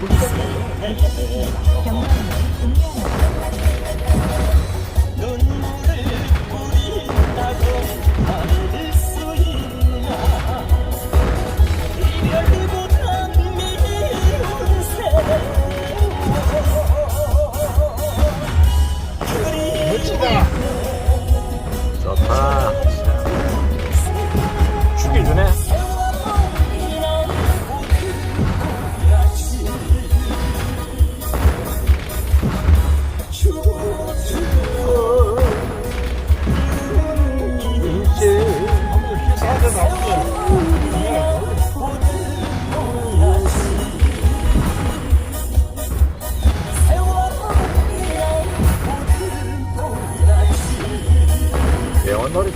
눈물을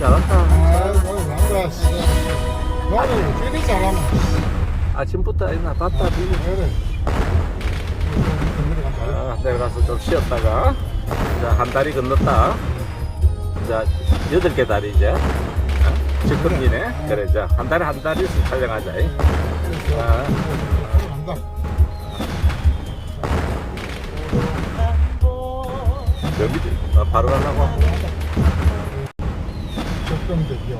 잘한다. 아이고, 난다, 씨. 너는 되게 잘하네. 아침부터 있나 봤다. 비비. 그래. 건드려 간다. 아, 내가 가서 좀 쉬었다가 자, 한 다리 건넜다. 자, 여덟 개 다리 이제. 어? 즉흥기네. 그래, 자, 한 다리 한 다리씩 촬영하자. 이. 아, 간다. 여기지. 아, 바로 가려고. 적금대기요.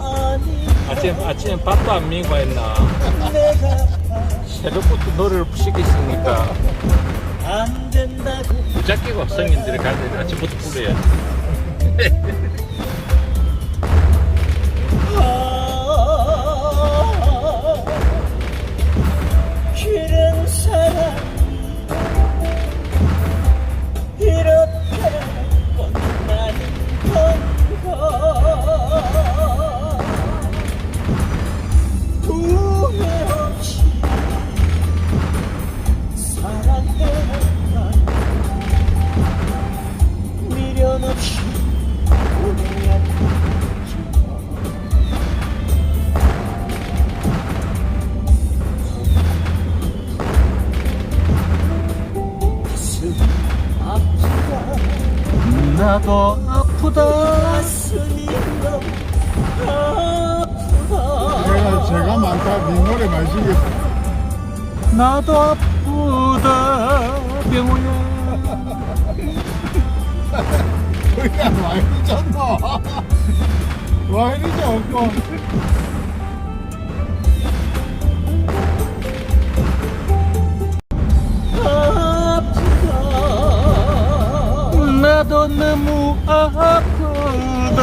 아니 아침, 아침에 밥도 안 미고 했나. 새벽부터 노래를 시키시니까? 무작기고 성인들이. 갈때 아침부터 불러야 나도 아프다. 가슴이 너무 아프다 제가 많다. 네 노래 많이 시겠어. 나도 아프다. 병호야. 그냥 와 이리잖아. 와 이리지 없고. 너무 아프다.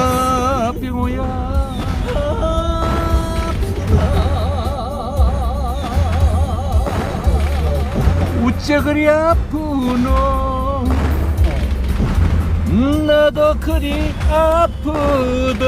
병호야. 우째 그리 아프노 나도 그리 아프다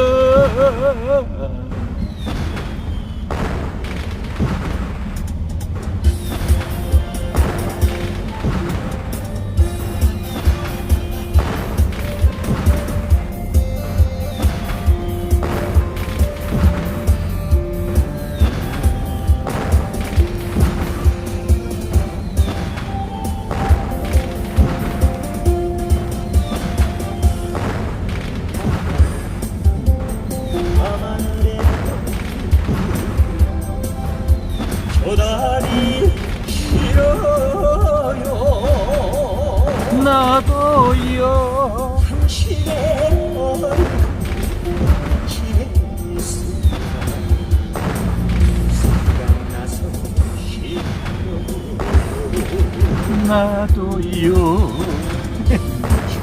있어요.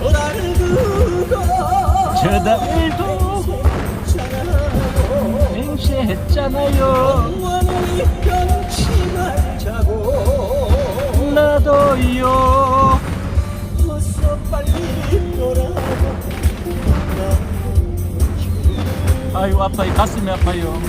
저다를 두고 저다를 두고 맹세했잖아요. 영원히 변치 말자고. 나도요. 어서 빨리 돌아가 아유 아파요. 가슴이 아파요.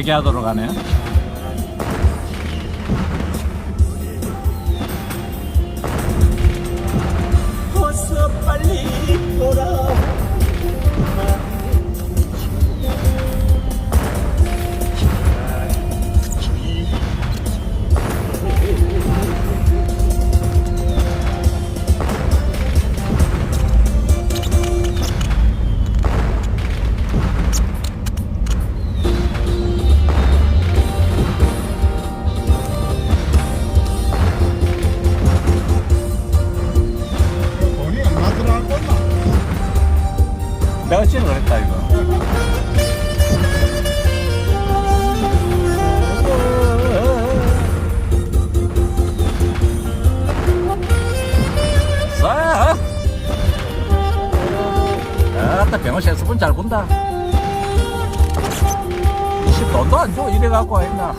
얘기하도록 하네요. 잘 본다. 20돈도 안 줘 이래갖고 했나.